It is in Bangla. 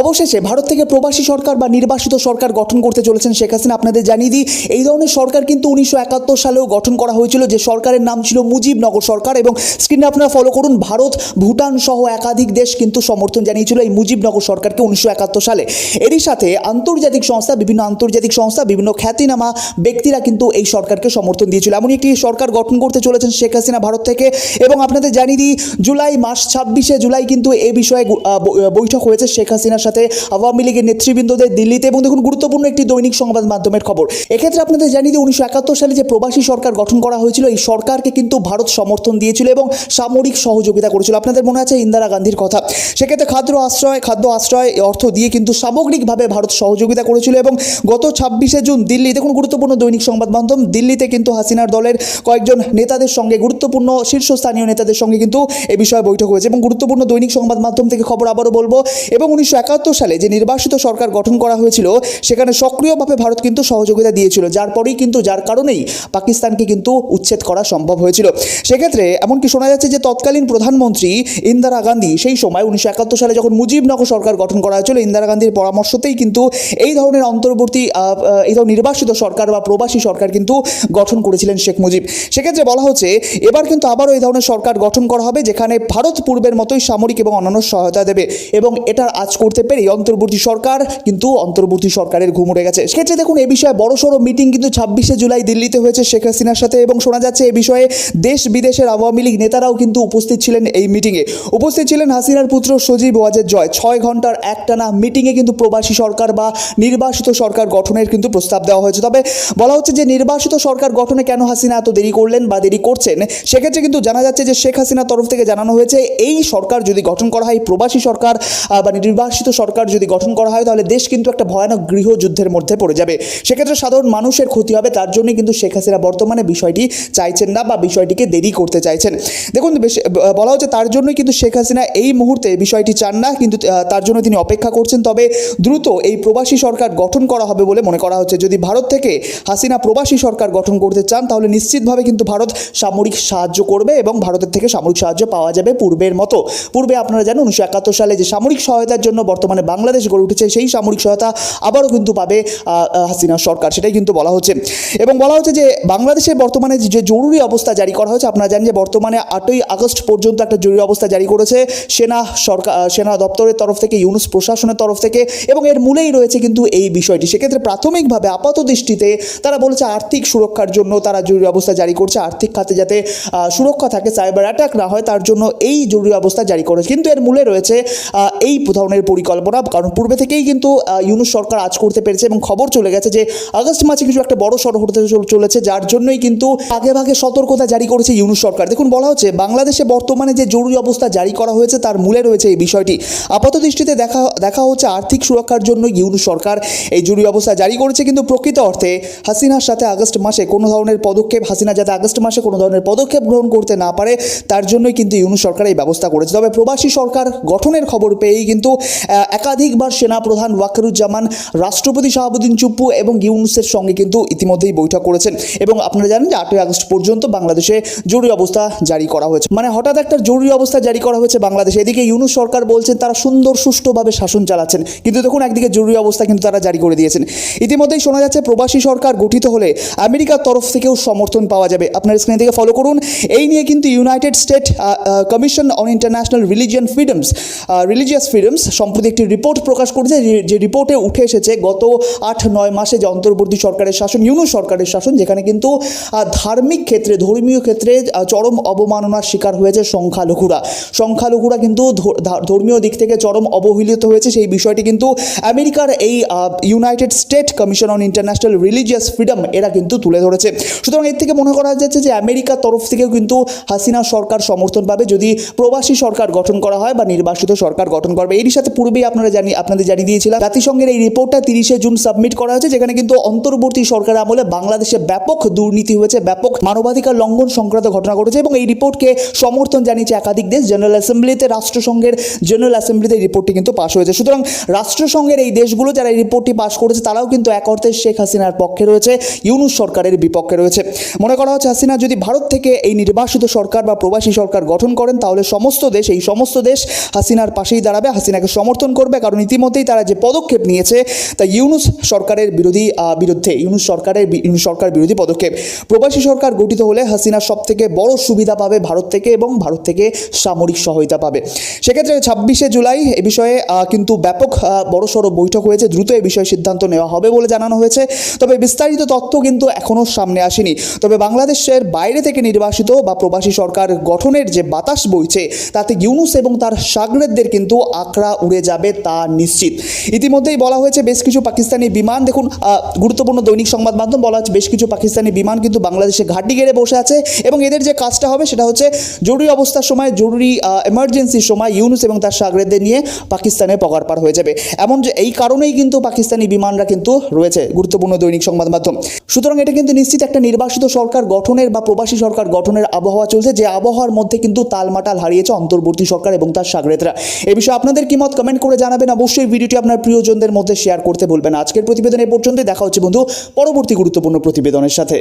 অবশেষে ভারত থেকে প্রবাসী সরকার বা নির্বাসিত সরকার গঠন করতে চলেছেন শেখ হাসিনা। আপনাদের জানিয়ে দিই, এই ধরনের সরকার কিন্তু উনিশশো একাত্তর সালেও গঠন করা হয়েছিল। যে সরকারের নাম ছিল মুজিবনগর সরকার এবং স্ক্রিনে আপনারা ফলো করুন, ভারত, ভুটান সহ একাধিক দেশ কিন্তু সমর্থন জানিয়েছিল এই মুজিবনগর সরকারকে উনিশশো একাত্তর সালে। এরই সাথে আন্তর্জাতিক সংস্থা, বিভিন্ন আন্তর্জাতিক সংস্থা, বিভিন্ন খ্যাতিনামা ব্যক্তিরা কিন্তু এই সরকারকে সমর্থন দিয়েছিল। এমনই একটি সরকার গঠন করতে চলেছেন শেখ হাসিনা ভারত থেকে এবং আপনাদের জানিয়ে দিই, জুলাই মাস ছাব্বিশে জুলাই কিন্তু এ বিষয়ে বৈঠক হয়েছে শেখ হাসিনার সাথে আওয়ামী লীগের নেতৃবৃন্দদের দিল্লিতে এবং দেখুন গুরুত্বপূর্ণ একটি দৈনিক সংবাদ মাধ্যমের খবর। এক্ষেত্রে আপনাদের জানিয়ে দিই, উনিশশো একাত্তর সালে যে প্রবাসী সরকার গঠন করা হয়েছিল, এই সরকারকে কিন্তু ভারত সমর্থন দিয়েছিল এবং সামরিক সহযোগিতা করেছিল। আপনাদের মনে আছে ইন্দিরা গান্ধীর কথা? সেক্ষেত্রে খাদ্য আশ্রয় খাদ্য আশ্রয় অর্থ দিয়ে কিন্তু সামগ্রিকভাবে ভারত সহযোগিতা করেছিল এবং গত ছাব্বিশে জুন দিল্লি, দেখুন গুরুত্বপূর্ণ দৈনিক সংবাদ মাধ্যম, দিল্লিতে কিন্তু হাসিনার দলের কয়েকজন নেতাদের সঙ্গে গুরুত্বপূর্ণ শীর্ষস্থানীয় নেতাদের সঙ্গে কিন্তু এ বিষয়ে বৈঠক হয়েছে এবং গুরুত্বপূর্ণ দৈনিক সংবাদ মাধ্যম থেকে খবর আবারও বলব এবং উনিশশো একাত্তর সালে যে নির্বাসিত সরকার গঠন করা হয়েছিল, সেখানে সক্রিয়ভাবে ভারত কিন্তু সহযোগিতা দিয়েছিল, যার পরেই কিন্তু, যার কারণেই পাকিস্তানকে কিন্তু উচ্ছেদ করা সম্ভব হয়েছিল। সেক্ষেত্রে এমনকি শোনা যাচ্ছে যে, তৎকালীন প্রধানমন্ত্রী ইন্দিরা গান্ধী, সেই সময় উনিশশো একাত্তর সালে যখন মুজিবনগর সরকার গঠন করা হয়েছিল, ইন্দিরা গান্ধীর পরামর্শতেই কিন্তু এই ধরনের অন্তর্বর্তী এই ধরনের নির্বাসিত সরকার বা প্রবাসী সরকার কিন্তু গঠন করেছিলেন শেখ মুজিব। সেক্ষেত্রে বলা হচ্ছে, এবার কিন্তু আবারও এই ধরনের সরকার গঠন করা হবে, যেখানে ভারত পূর্বের মতোই সামরিক এবং অন্যান্য সহায়তা দেবে। এবং এটার আজ করতে পেরে অন্তর্বর্তী সরকার কিন্তু অন্তর্বর্তী সরকারের ঘুম উড়ে গেছে। সেক্ষেত্রে দেখুন, এ বিষয়ে বড় সড়ো মিটিং কিন্তু ছাব্বিশে জুলাই দিল্লিতে হয়েছে শেখ হাসিনার সাথে এবং শোনা যাচ্ছে এ বিষয়ে দেশ বিদেশের আওয়ামী লীগ নেতারাও কিন্তু উপস্থিত ছিলেন এই মিটিংয়ে উপস্থিত ছিলেন হাসিনার পুত্র সজীব ওয়াজেদ জয়। ছয় ঘণ্টার একটানা মিটিংয়ে কিন্তু প্রবাসী সরকার বা নির্বাসিত সরকার গঠনের কিন্তু প্রস্তাব দেওয়া হয়েছে। তবে বলা হচ্ছে যে নির্বাসিত সরকার গঠনে কেন হাসিনা এত দেরি করলেন বা দেরি করছেন, সেক্ষেত্রে কিন্তু জানা যাচ্ছে যে শেখ হাসিনার তরফ থেকে জানানো হয়েছে, এই সরকার যদি গঠন করা হয়, প্রবাসী সরকার বা বা নির্বাসিত সরকার যদি গঠন করা হয়, তাহলে দেশ কিন্তু একটা ভয়ানক গৃহযুদ্ধের মধ্যে পড়ে যাবে। সেক্ষেত্রে সাধারণ মানুষের ক্ষতি হবে, তার জন্যই কিন্তু শেখ হাসিনা বর্তমানে বিষয়টি চাইছেন না বা বিষয়টিকে দেরি করতে চাইছেন। দেখুন বলা হচ্ছে তার জন্যই কিন্তু শেখ হাসিনা এই মুহূর্তে বিষয়টি চান না, কিন্তু তার জন্য তিনি অপেক্ষা করছেন। তবে দ্রুত এই প্রবাসী সরকার গঠন করা হবে বলে মনে করা হচ্ছে। যদি ভারত থেকে হাসিনা প্রবাসী সরকার গঠন করতে চান, তাহলে নিশ্চিতভাবে কিন্তু ভারত সামরিক সাহায্য করবে এবং ভারতের থেকে সামরিক সাহায্য পাওয়া যাবে পূর্বের মতো। পূর্বে আপনারা জানেন, উনিশশো একাত্তর সালে যে সামরিক সহায়তার জন্য বর্তমানে বাংলাদেশ গড়ে উঠেছে, সেই সামরিক সহায়তা আবারও কিন্তু পাবে হাসিনা সরকার, সেটাই কিন্তু বলা হচ্ছে। এবং বলা হচ্ছে যে, বাংলাদেশে বর্তমানে যে জরুরি অবস্থা জারি করা হয়েছে, আপনারা জানেন যে, বর্তমানে আটই আগস্ট পর্যন্ত একটা জরুরি অবস্থা জারি করেছে সেনা সরকার সেনা দপ্তরের তরফ থেকে, ইউনুস প্রশাসনের তরফ থেকে, এবং এর মূলেই রয়েছে কিন্তু এই বিষয়টি। সেক্ষেত্রে প্রাথমিকভাবে আপাত দৃষ্টিতে তারা বলেছে আর্থিক সুরক্ষার জন্য তারা জরুরি অবস্থা জারি করছে, আর্থিক খাতে যাতে সুরক্ষা থাকে, সাইবার অ্যাটাক না হয়, তার জন্য এই জরুরি অবস্থা জারি করেছে। কিন্তু এর মূলে রয়েছে এই ধরনের পরিকল্পনা, কারণ পূর্বে থেকেই কিন্তু ইউনুস সরকার আজ করতে পেরেছে এবং খবর চলে গেছে যে, আগস্ট মাসে কিছু একটা বড় সড় হতে চলেছে, যার জন্যই কিন্তু আগে ভাগে সতর্কতা জারি করেছে ইউনুস সরকার। দেখুন, বলা হচ্ছে, বাংলাদেশে বর্তমানে যে জরুরি অবস্থা জারি করা হয়েছে, তার মূলে রয়েছে এই বিষয়টি। আপাত দৃষ্টিতে দেখা দেখা হচ্ছে আর্থিক সুরক্ষার জন্য ইউনুস সরকার এই জরুরি অবস্থা জারি করেছে, কিন্তু প্রকৃত অর্থে হাসিনার সাথে আগস্ট মাসে কোনো ধরনের পদক্ষেপ, হাসিনা যাতে আগস্ট মাসে কোনো ধরনের পদক্ষেপ গ্রহণ করতে না পারে, তার জন্যই কিন্তু ইউনুস সরকার এই ব্যবস্থা করেছে। তবে প্রবাসী সরকার গঠনের খবর পেয়েই কিন্তু একাধিকবার সেনাপ্রধান ওয়াকারুজ্জামান, রাষ্ট্রপতি শাহাবুদ্দিন চুপ্পু এবং ইউনুসের সঙ্গে কিন্তু ইতিমধ্যেই বৈঠক করেছেন। এবং আপনারা জানেন যে আটই আগস্ট পর্যন্ত বাংলাদেশে জরুরি অবস্থা জারি করা হয়েছে। মানে হঠাৎ একটা জরুরি অবস্থা জারি করা হয়েছে বাংলাদেশে। এদিকে ইউনুস সরকার বলছেন, তারা সুন্দর সুষ্ঠুভাবে শাসন চালাচ্ছেন। কিন্তু দেখুন, একদিকে জরুরি অবস্থা কিন্তু তারা জারি করে দিয়েছেন। ইতিমধ্যেই শোনা যাচ্ছে, প্রবাসী সরকার গঠিত হলে আমেরিকার তরফ থেকেও সমর্থন পাওয়া যাবে। আপনার স্ক্রিন থেকে ফলো করুন। এই নিয়ে কিন্তু United State Commission on International Religion Freedoms Religious Freedoms সম্প্রতি একটি রিপোর্ট প্রকাশ করেছে, যে- রিপোর্টে উঠে এসেছে, গত আট, নয় মাসে যে অন্তর্বর্তী সরকারের শাসন, ইউনুস সরকারের শাসন, যেখানে কিন্তু ধার্মিক ক্ষেত্রে, ধর্মীয় ক্ষেত্রে চরম অবমাননার শিকার হয়েছে সংখ্যালঘুরা। সংখ্যালঘুরা কিন্তু ধর্মীয় দিক থেকে চরম অবহেলিত হয়েছে। সেই বিষয়টি কিন্তু আমেরিকার এই United State Commission on International Religious Freedom এরা কিন্তু তুলে ধরেছে। সুতরাং এর থেকে মনে করা যাচ্ছে যে, আমেরিকার তরফ থেকেও কিন্তু হাসিনা সরকার সমর্থন পাবে। যদি প্রবাসী সরকার গঠন করা হয় বা নির্বাসিত সরকার গঠন করবে, এরই সাথে পূর্বেই আপনারা জানি আপনাদের জানিয়ে দিয়েছিলাম। জাতিসংঘের এই রিপোর্টটা তিরিশে জুন সাবমিট করা হয়েছে, যেখানে কিন্তু অন্তর্বর্তী সরকার আমলে বাংলাদেশে ব্যাপক দুর্নীতি হয়েছে, ব্যাপক মানবাধিকার লঙ্ঘন সংক্রান্ত ঘটনা ঘটেছে এবং এই রিপোর্টকে সমর্থন জানিয়েছে একাধিক দেশ। জেনারেল অ্যাসেম্বলিতে রাষ্ট্রসংঘের জেনারেল অ্যাসেম্বলিতে রিপোর্টটি কিন্তু পাশ হয়েছে। সুতরাং রাষ্ট্রসংঘের এই দেশগুলো যারা এই রিপোর্টটি পাশ করেছে, তারাও কিন্তু এক অর্থে শেখ হাসিনার পক্ষে রয়েছে, ইউনুস সরকারের বিপক্ষে রয়েছে। মনে করা হচ্ছে, হাসিনা যদি ভারত থেকে এই নির্বাসিত সরকার বা প্রবাসী সরকার গঠন করেন, তাহলে সমস্ত দেশ এই সমস্ত দেশ হাসিনার পাশেই দাঁড়াবে। হাসিনাকে সমর্থন সমর্থন করবে, কারণ ইতিমধ্যেই তারা যে পদক্ষেপ নিয়েছে তা ইউনুস সরকারের বিরোধী বিরুদ্ধে, ইউনুস সরকারের ইউনুস সরকার বিরোধী পদক্ষেপ। প্রবাসী সরকার গঠিত হলে হাসিনা সব থেকে বড় সুবিধা পাবে ভারত থেকে এবং ভারত থেকে সামরিক সহায়তা পাবে। সেক্ষেত্রে ছাব্বিশে জুলাই এ বিষয়ে কিন্তু ব্যাপক বড়সড় বৈঠক হয়েছে, দ্রুত এ বিষয়ে সিদ্ধান্ত নেওয়া হবে বলে জানানো হয়েছে। তবে বিস্তারিত তথ্য কিন্তু এখনও সামনে আসেনি। তবে বাংলাদেশের বাইরে থেকে নির্বাসিত বা প্রবাসী সরকার গঠনের যে বাতাস বইছে, তাতে ইউনুস এবং তার সাগরেদদের কিন্তু আকড়া উড়ে যাবে তা নিশ্চিত। ইতিমধ্যেই বলা হয়েছে বেশ কিছু পাকিস্তানি বিমান, দেখুন গুরুত্বপূর্ণ দৈনিক সংবাদ মাধ্যম বলা হচ্ছে বেশ কিছু পাকিস্তানি বিমান কিন্তু বাংলাদেশে ঘাঁটি গেড়ে বসে আছে এবং এদের যে কাজটা হবে সেটা হচ্ছে জরুরি অবস্থার সময়, জরুরি এমার্জেন্সির সময় ইউনুস এবং তার সাগরেদদের নিয়ে পাকিস্তানে পগার পার হয়ে যাবে। এমন যে এই কারণেই কিন্তু পাকিস্তানি বিমানরা কিন্তু রয়েছে গুরুত্বপূর্ণ দৈনিক সংবাদ মাধ্যম। সুতরাং এটা কিন্তু নিশ্চিত একটা নির্বাসিত সরকার গঠনের বা প্রবাসী সরকার গঠনের আবহাওয়া চলছে, যে আবহাওয়ার মধ্যে কিন্তু তালমাটাল হারিয়েছে অন্তর্বর্তী সরকার এবং তার সাগরেদরা এ বিষয়ে আপনাদের কি মত? কমেন্ট করে জানাবেন। অবশ্যই ভিডিওটি আপনার প্রিয়জনদের মধ্যে শেয়ার করতে ভুলবেন আজকের প্রতিবেদন এ পর্যন্তই। দেখা হচ্ছে বন্ধু, পরবর্তী গুরুত্বপূর্ণ প্রতিবেদনের সাথে।